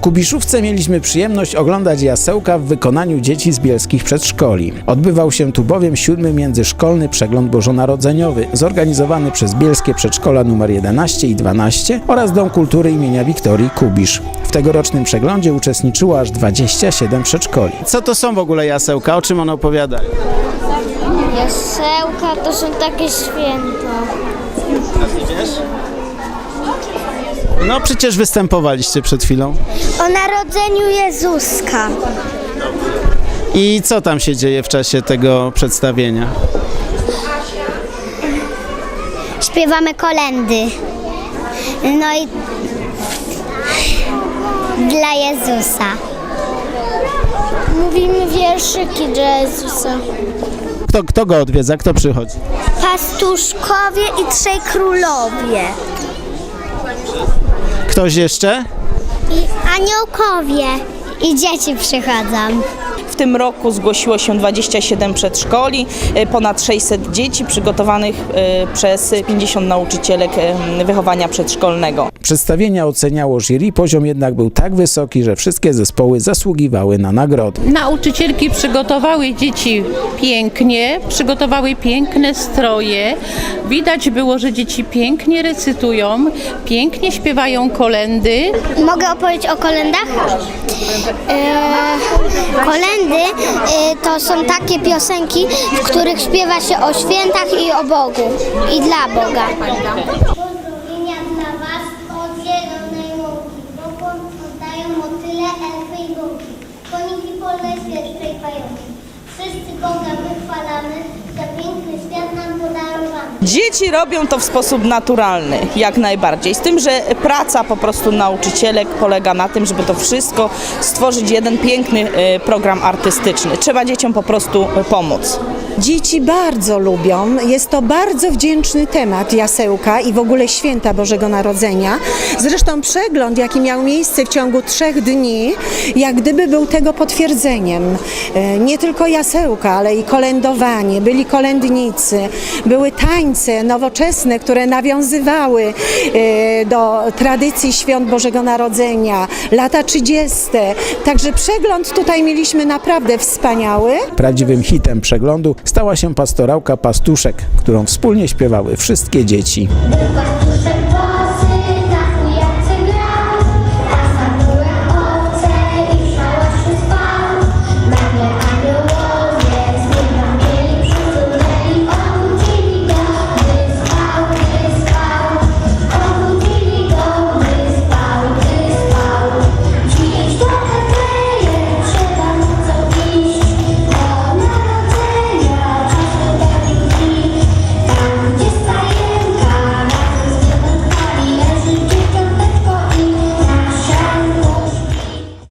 W Kubiszówce mieliśmy przyjemność oglądać jasełka w wykonaniu dzieci z bielskich przedszkoli. Odbywał się tu bowiem siódmy międzyszkolny przegląd bożonarodzeniowy, zorganizowany przez bielskie przedszkola nr 11 i 12 oraz Dom Kultury imienia Wiktorii Kubisz. W tegorocznym przeglądzie uczestniczyło aż 27 przedszkoli. Co to są w ogóle jasełka? O czym one opowiadają? Jasełka to są takie święta. No przecież występowaliście przed chwilą. O narodzeniu Jezuska. I co tam się dzieje w czasie tego przedstawienia? Śpiewamy kolendy. No i dla Jezusa. Mówimy wierszyki dla Jezusa. Kto, kto go odwiedza? Kto przychodzi? Pastuszkowie i trzej królowie. Ktoś jeszcze? I aniołkowie. I dzieci przychodzą. W tym roku zgłosiło się 27 przedszkoli, e, ponad 600 dzieci przygotowanych e, przez 50 nauczycielek e, wychowania przedszkolnego. Przedstawienia oceniało jury, poziom jednak był tak wysoki, że wszystkie zespoły zasługiwały na nagrody. Nauczycielki przygotowały dzieci pięknie, przygotowały piękne stroje. Widać było, że dzieci pięknie recytują, pięknie śpiewają kolendy. Mogę opowiedzieć o kolendach? E, kolendy e, to są takie piosenki, w których śpiewa się o świętach i o Bogu. I dla Boga. Boga wychwalamy za piękny świat nam podarowany. Dzieci robią to w sposób naturalny, jak najbardziej. Z tym, że praca po prostu nauczycielek polega na tym, żeby to wszystko stworzyć jeden piękny e, program artystyczny. Trzeba dzieciom po prostu e, pomóc. Dzieci bardzo lubią. Jest to bardzo wdzięczny temat jasełka i w ogóle święta Bożego Narodzenia. Zresztą przegląd, jaki miał miejsce w ciągu trzech dni, jak gdyby był tego potwierdzeniem. E, Nie tylko jasełka, ale i kolędowanie, byli kolędnicy, były tańce nowoczesne, które nawiązywały e, do tradycji świąt Bożego Narodzenia, lata 30. Także przegląd tutaj mieliśmy naprawdę wspaniały. Prawdziwym hitem przeglądu stała się pastorałka Pastuszek, którą wspólnie śpiewały wszystkie dzieci.